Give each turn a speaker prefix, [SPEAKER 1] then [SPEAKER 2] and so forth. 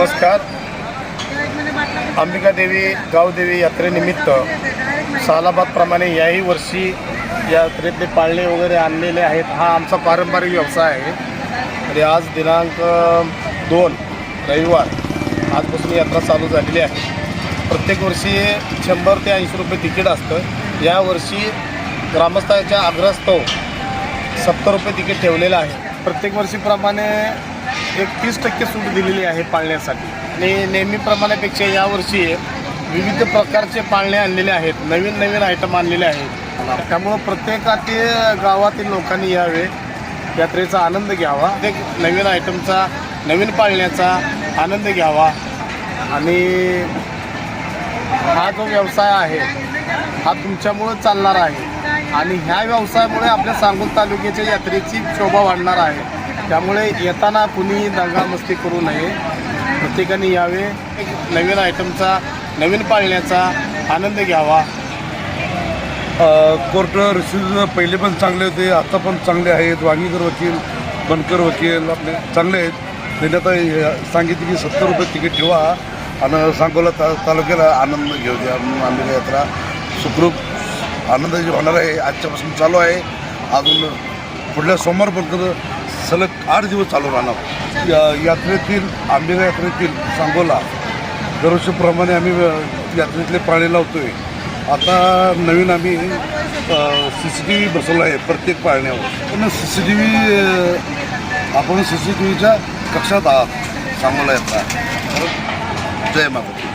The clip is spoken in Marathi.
[SPEAKER 1] नमस्कार. अंबिकादेवी गावदेवी यात्रेनिमित्त सालाबादप्रमाणे याही वर्षी यात्रेतले पाळणे वगैरे आणलेले आहेत. हा आमचा पारंपरिक व्यवसाय आहे. तरी आज दिनांक दोन रविवार आजपासून यात्रा चालू झालेली आहे. प्रत्येक वर्षी शंभर ते ऐंशी रुपये तिकीट असतं. यावर्षी ग्रामस्थाच्या आग्रहस्तव सत्तर रुपये तिकीट ठेवलेलं आहे. प्रत्येक वर्षीप्रमाणे एक तीस टक्के सूट दिलेली आहे पाळण्यासाठी. आणि नेहमीप्रमाणेपेक्षा यावर्षी विविध प्रकारचे पाळणे आणलेले आहेत. नवीन नवीन आयटम आणलेले आहेत. त्यामुळं प्रत्येकातील गावातील लोकांनी यावे. यात्रेचा आनंद घ्यावा. प्रत्येक नवीन आयटमचा नवीन पाळण्याचा आनंद घ्यावा. आणि हा जो व्यवसाय आहे हा तुमच्यामुळं चालणार आहे. आणि ह्या व्यवसायामुळे आपल्या सांगोल तालुक्याच्या यात्रेची शोभा वाढणार आहे. त्यामुळे येताना कुणी दंगामस्ती करू नये. प्रत्येकाने यावे. एक नवीन आयटमचा नवीन पाळण्याचा आनंद घ्यावा.
[SPEAKER 2] कोर्ट रिसिव्ह पहिले पण चांगले होते. आता पण चांगले आहेत. वांगीकर वकील बनकर वकील आपले चांगले आहेत. त्यांनी आता हे सांगितले की सत्तर रुपये तिकीट ठेवा आणि सांगोला ता तालुक्याला आनंद घेऊ द्या. म्हणून आंबेगा यात्रा सुखरूप आनंदाची होणार आहे. आजच्यापासून चालू आहे. अजून पुढल्या सोमवारपर्यंत सलग आठ दिवस चालू राहणार. या यात्रेतील आंबेगा यात्रेतील सांगोला दरवर्षीप्रमाणे आम्ही यात्रेतले यात्रेतले लावतो लावतोय. आता नवीन आम्ही सी सी टी व्ही बसवला आहे प्रत्येक पाळण्यावर. पण सी सी टी व्ही आपण सी सी टी व्हीच्या कक्षात आहात सांगोला यात्रा. जय माता